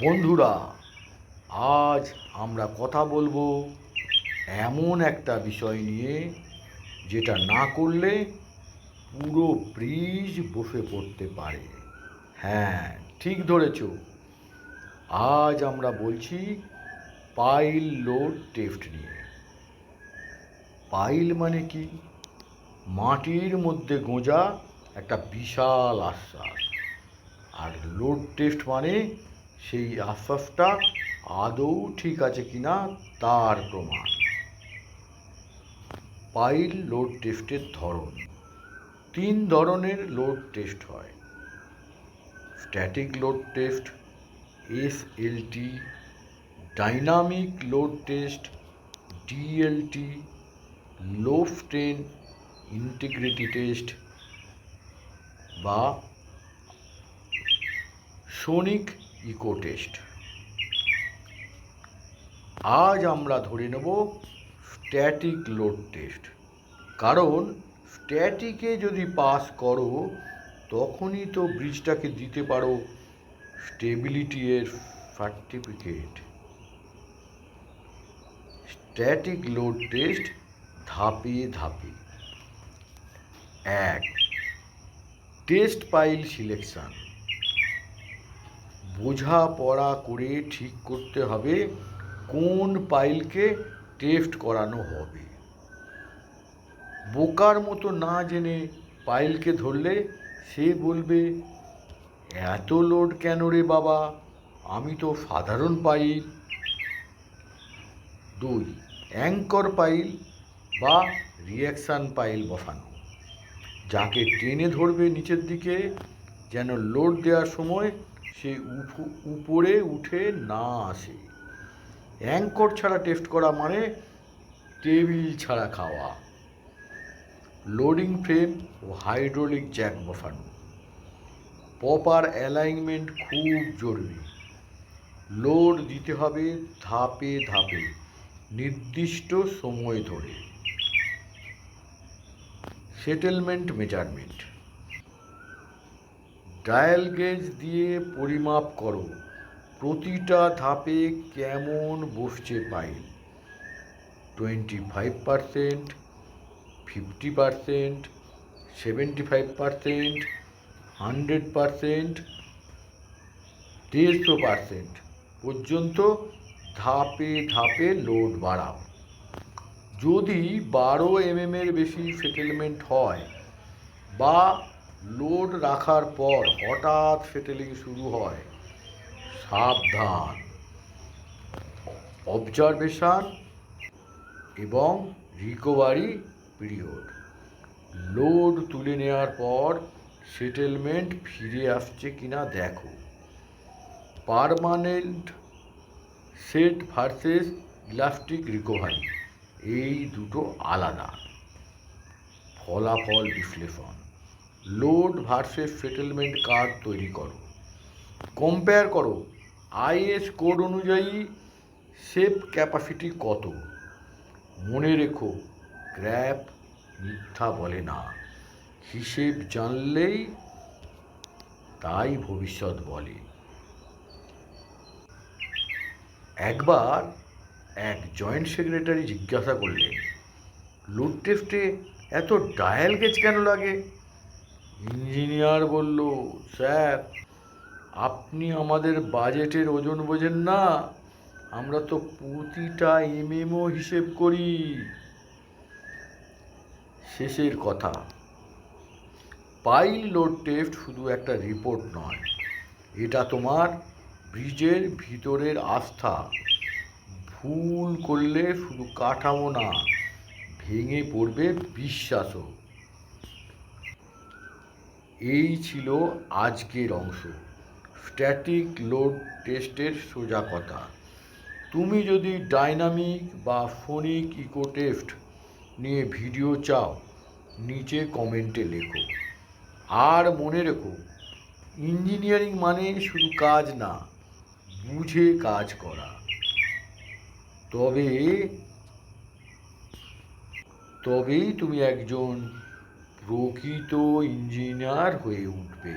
বন্ধুরা, আজ আমরা কথা বলব এমন একটা বিষয় নিয়ে যেটা না করলে পুরো ব্রিজ বসে পড়তে পারে। হ্যাঁ ঠিক ধরেছ। আজ আমরা বলছি পাইল লোড টেস্ট নিয়ে। পাইল মানে কি? মাটির মধ্যে গোঁজা একটা বিশাল আশ্বাস। আর লোড টেস্ট মানে সেই আশ্বাসটা আদৌ ঠিক আছে কিনা তার প্রমাণ। পাইল লোড টেস্টের ধরন। তিন ধরনের লোড টেস্ট হয়। Static load test SLT dynamic load test, DLT low strain integrity test বা সোনিক ইকো টেস্ট আজ আমরা ধরে নেব স্ট্যাটিক লোড টেস্ট কারণ স্ট্যাটিকে যদি পাস করো, তখনই তো ব্রিজটাকে দিতে পারো স্টেবিলিটি এর সার্টিফিকেট স্ট্যাটিক লোড টেস্ট ধাপে ধাপে। এক টেস্ট পাইল সিলেকশন বোঝাপড়া করে ঠিক করতে হবে কোন পাইলকে টেস্ট করানো হবে। বোকার মতো না জেনে পাইলকে ধরলে সে বলবে, এত লোড কেন রে বাবা? আমি তো সাধারণ পাইল। দুই, অ্যাঙ্কর পাইল বা রিয়াকশান পাইল বসানো। যাকে টেনে ধরবে নিচের দিকে, যেন লোড দেওয়ার সময় সে উপরে উঠে না আসে। অ্যাঙ্কর ছাড়া টেস্ট করা মানে টেবিল ছাড়া খাওয়া। লোডিং ফ্রেম ও হাইড্রোলিক জ্যাক বসানো। প্রপার অ্যালাইনমেন্ট খুব জরুরি। লোড দিতে হবে ধাপে ধাপে, নির্দিষ্ট সময় ধরে। Settlement measurement. ডায়াল গেজ দিয়ে পরিমাপ করো, প্রতিটা ধাপে কেমন বসছে pile? Twenty five percent fifty percent seventy five percent hundred percent দেড়শো পারসেন্ট পর্যন্ত ধাপে ধাপে লোড বাড়াও। যদি বারো এমএম এর বেশি সেটেলমেন্ট হয় বা লোড রাখার পর হঠাৎ সেটেলিং শুরু হয়। সাবধান। অবজারভেশন এবং রিকভারি পিরিয়ড। লোড তুলে নেওয়ার পর সেটেলমেন্ট ফিরে আসছে কিনা দেখো। Permanent set versus elastic recovery. এই দুটো আলাদা। ফলাফল বিশ্লেষণ। লোড ভার্সেস সেটেলমেন্ট কার্ড তৈরি করো। কম্পেয়ার করো, আইএস কোড অনুযায়ী সেফ ক্যাপাসিটি কত? মনে রেখো গ্র্যাপ মিথ্যা বলে না। হিসেব জানলেই তাই ভবিষ্যৎ বলে। একবার এক জয়েন্ট সেক্রেটারি জিজ্ঞাসা করলেন, লোড টেস্টে এত ডায়াল গেজ কেন লাগে? ইঞ্জিনিয়ার বলল, স্যার, আপনি আমাদের বাজেটের ওজন বোঝেন না। আমরা তো প্রতিটা এমএমও হিসেব করি। শেষের কথা, পাইল লোড টেস্ট শুধু একটা রিপোর্ট নয়, এটা তোমার ব্রিজের ভিতরের আস্থা। ভুল করলে শুধু কাঠামো না, ভেঙে পড়বে বিশ্বাসও। এই ছিল আজকের অংশ। স্ট্যাটিক লোড টেস্টের সোজা কথা। তুমি যদি ডাইনামিক বা ফোনিক ইকো টেস্ট নিয়ে ভিডিও চাও, নিচে কমেন্টে লেখো। আর মনে রেখো, ইঞ্জিনিয়ারিং মানে শুধু কাজ না, বুঝে কাজ করা। তবে, তবেই তুমি একজন প্রকৃত ইঞ্জিনিয়ার হয়ে উঠবে।